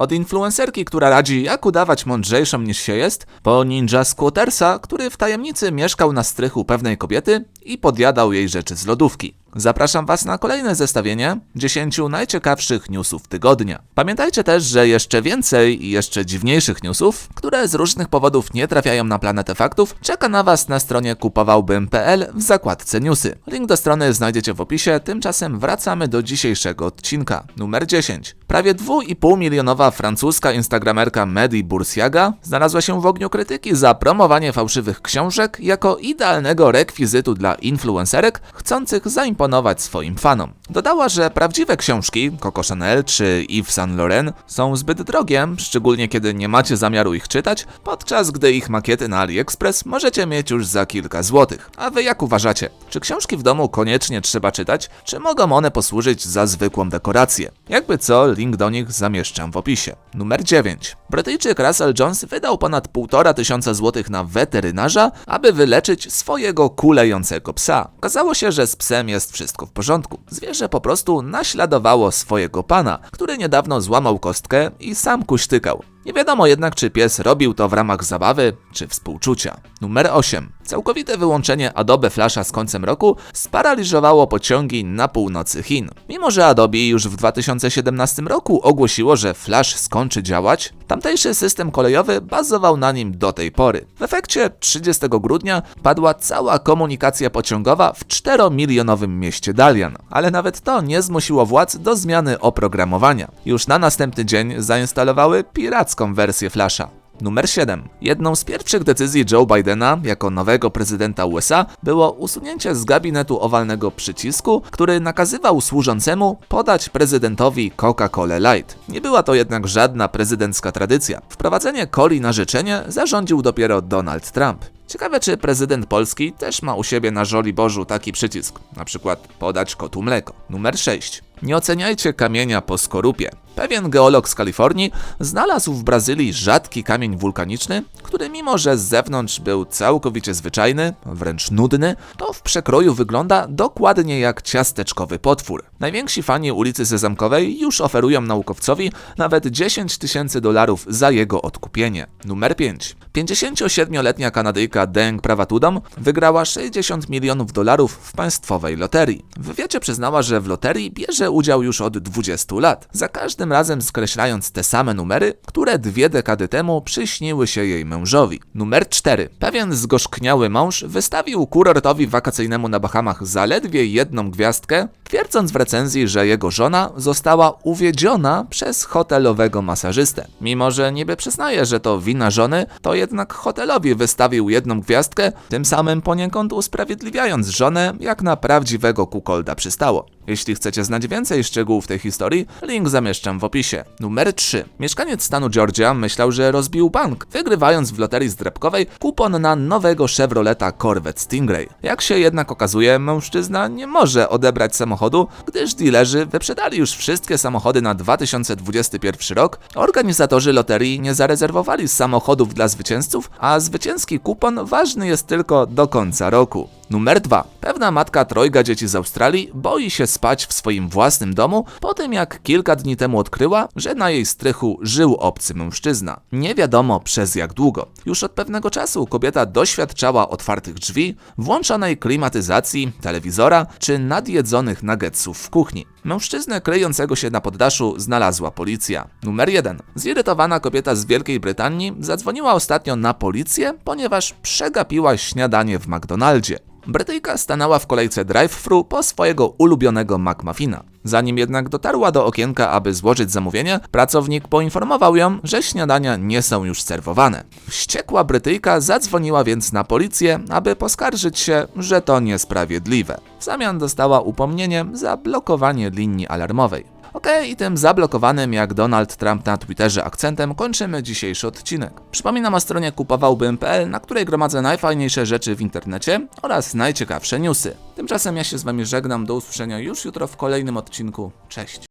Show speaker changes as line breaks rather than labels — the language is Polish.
Od influencerki, która radzi jak udawać mądrzejszą niż się jest, po ninja squattersa, który w tajemnicy mieszkał na strychu pewnej kobiety i podjadał jej rzeczy z lodówki. Zapraszam Was na kolejne zestawienie 10 najciekawszych newsów tygodnia. Pamiętajcie też, że jeszcze więcej i jeszcze dziwniejszych newsów, które z różnych powodów nie trafiają na planetę faktów, czeka na Was na stronie kupowałbym.pl w zakładce newsy. Link do strony znajdziecie w opisie, tymczasem wracamy do dzisiejszego odcinka. Numer 10. Prawie 2,5 milionowa francuska instagramerka Medi Bursiaga znalazła się w ogniu krytyki za promowanie fałszywych książek jako idealnego rekwizytu dla influencerek chcących zaimponować swoim fanom. Dodała, że prawdziwe książki Coco Chanel czy Yves Saint Laurent są zbyt drogie, szczególnie kiedy nie macie zamiaru ich czytać, podczas gdy ich makiety na AliExpress możecie mieć już za kilka złotych. A wy jak uważacie? Czy książki w domu koniecznie trzeba czytać, czy mogą one posłużyć za zwykłą dekorację? Jakby co, link do nich zamieszczam w opisie. Numer 9. Brytyjczyk Russell Jones wydał ponad 1,5 tysiąca złotych na weterynarza, aby wyleczyć swojego kulejącego psa. Okazało się, że z psem jest wszystko w porządku. Zwierzę po prostu naśladowało swojego pana, który niedawno złamał kostkę i sam kuśtykał. Nie wiadomo jednak, czy pies robił to w ramach zabawy, czy współczucia. Numer 8. Całkowite wyłączenie Adobe Flasha z końcem roku sparaliżowało pociągi na północy Chin. Mimo, że Adobe już w 2017 roku ogłosiło, że Flash skończy działać, tamtejszy system kolejowy bazował na nim do tej pory. W efekcie 30 grudnia padła cała komunikacja pociągowa w 4-milionowym mieście Dalian, ale nawet to nie zmusiło władz do zmiany oprogramowania. Już na następny dzień zainstalowały piracką wersję Flasha. Numer 7. Jedną z pierwszych decyzji Joe Bidena jako nowego prezydenta USA było usunięcie z gabinetu owalnego przycisku, który nakazywał służącemu podać prezydentowi Coca-Colę Light. Nie była to jednak żadna prezydencka tradycja. Wprowadzenie coli na życzenie zarządził dopiero Donald Trump. Ciekawe, czy prezydent Polski też ma u siebie na Żoliborzu taki przycisk, na przykład podać kotu mleko. Numer 6. Nie oceniajcie kamienia po skorupie. Pewien geolog z Kalifornii znalazł w Brazylii rzadki kamień wulkaniczny, który mimo że z zewnątrz był całkowicie zwyczajny, wręcz nudny, to w przekroju wygląda dokładnie jak ciasteczkowy potwór. Najwięksi fani ulicy Sezamkowej już oferują naukowcowi nawet 10 tysięcy dolarów za jego odkupienie. Numer 5. 57-letnia Kanadyjka Deng Pravatudom wygrała 60 milionów dolarów w państwowej loterii. W wywiadzie przyznała, że w loterii bierze udział już od 20 lat, za każdym razem skreślając te same numery, które dwie dekady temu przyśniły się jej mężowi. Numer 4. Pewien zgorzkniały mąż wystawił kurortowi wakacyjnemu na Bahamach zaledwie jedną gwiazdkę, twierdząc w recenzji, że jego żona została uwiedziona przez hotelowego masażystę. Mimo, że niby przyznaje, że to wina żony, to jednak hotelowi wystawił jedną gwiazdkę, tym samym poniekąd usprawiedliwiając żonę, jak na prawdziwego kukolda przystało. Jeśli chcecie znać więcej szczegółów tej historii, link zamieszczam w opisie. Numer 3. Mieszkaniec stanu Georgia myślał, że rozbił bank, wygrywając w loterii zdrabkowej kupon na nowego Chevroleta Corvette Stingray. Jak się jednak okazuje, mężczyzna nie może odebrać samochodu, gdyż dealerzy wyprzedali już wszystkie samochody na 2021 rok. Organizatorzy loterii nie zarezerwowali samochodów dla zwycięzców, a zwycięski kupon ważny jest tylko do końca roku. Numer 2. Pewna matka trojga dzieci z Australii boi się spać w swoim własnym domu po tym jak kilka dni temu odkryła, że na jej strychu żył obcy mężczyzna. Nie wiadomo przez jak długo. Już od pewnego czasu kobieta doświadczała otwartych drzwi, włączonej klimatyzacji, telewizora czy nadjedzonych nuggetsów w kuchni. Mężczyznę kryjącego się na poddaszu znalazła policja. Numer 1. Zirytowana kobieta z Wielkiej Brytanii zadzwoniła ostatnio na policję, ponieważ przegapiła śniadanie w McDonaldzie. Brytyjka stanęła w kolejce drive-thru po swojego ulubionego McMuffina. Zanim jednak dotarła do okienka, aby złożyć zamówienie, pracownik poinformował ją, że śniadania nie są już serwowane. Wściekła Brytyjka zadzwoniła więc na policję, aby poskarżyć się, że to niesprawiedliwe. W zamian dostała upomnienie za blokowanie linii alarmowej. Okej, i tym zablokowanym jak Donald Trump na Twitterze akcentem kończymy dzisiejszy odcinek. Przypominam o stronie kupowałbym.pl, na której gromadzę najfajniejsze rzeczy w internecie oraz najciekawsze newsy. Tymczasem ja się z wami żegnam, do usłyszenia już jutro w kolejnym odcinku. Cześć!